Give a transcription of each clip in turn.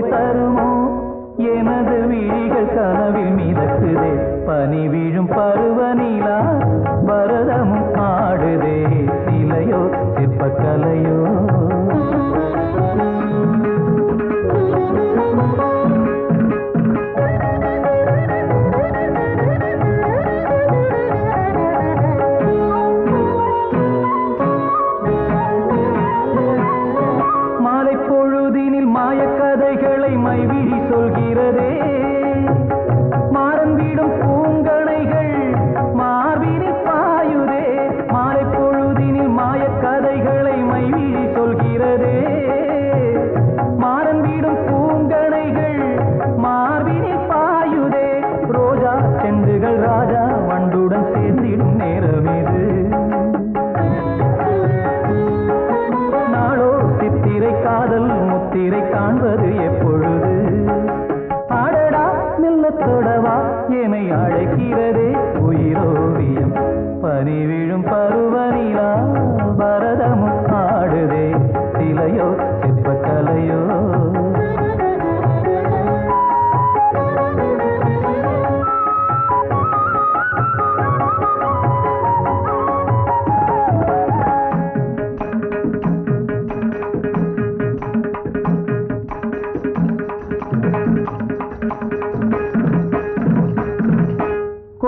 தருமோ? எனது விழிகள் கனவில் மீது सुंदरे பிரியம் பனி விழும் பருவநிலா பரதமும்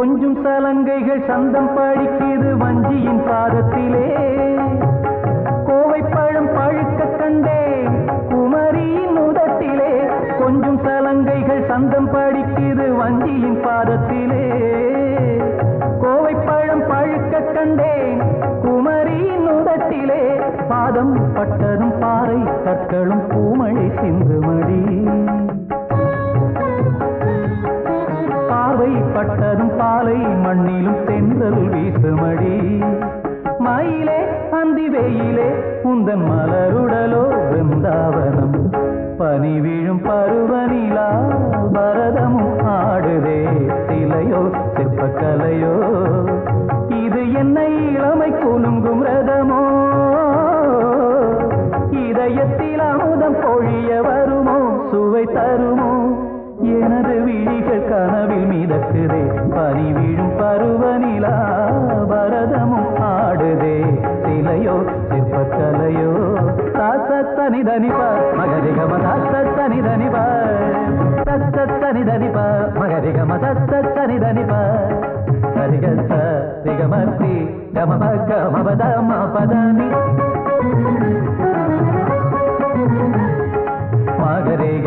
கொஞ்சம் சலங்கைகள் சந்தம் படிக்குது வஞ்சியின் பாதத்திலே. கோவை பழம் பழுக்க கண்டே குமரியின் உதத்திலே கொஞ்சம் சலங்கைகள் சந்தம் படிக்குது வஞ்சியின் பாதத்திலே. கோவை பழம் பழுக்க கண்டேன் குமரியின் உதத்திலே பாதம் பட்டதும் பாறை கற்களும் பூமழை சிந்து மடி பாலை மண்ணிலும் தென்றல் வீசுமடி. மயிலே அந்தி வெயிலே உந்தன் மலருடலோ பிருந்தாவனம் பனி விழும் பருவனிலா பரதமும் ஆடுதே. சிலையோ சிற்பக்கலையோ இது என்னை இளமை குலுங்கும் ரதமோ. இதயத்தில் அமுதம் பொழிய வருமோ சுவை தருமோ. கனவில் மிதக்குதே பனி விழும் பருவநிலா பரதமும் ஆடுதே சிலையோ சிற்பக்கலையோ தனி தனிப மகரிகம தனி தனிப தனி தனிப மகரிகம தனி தனிப சரிக சரிகமர்த்தி கம கம பதம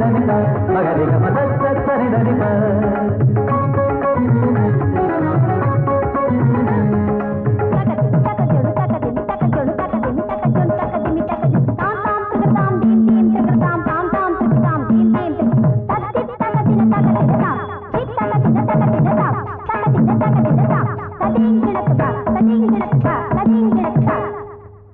ధనిద మగరిగ మదరి ధనిప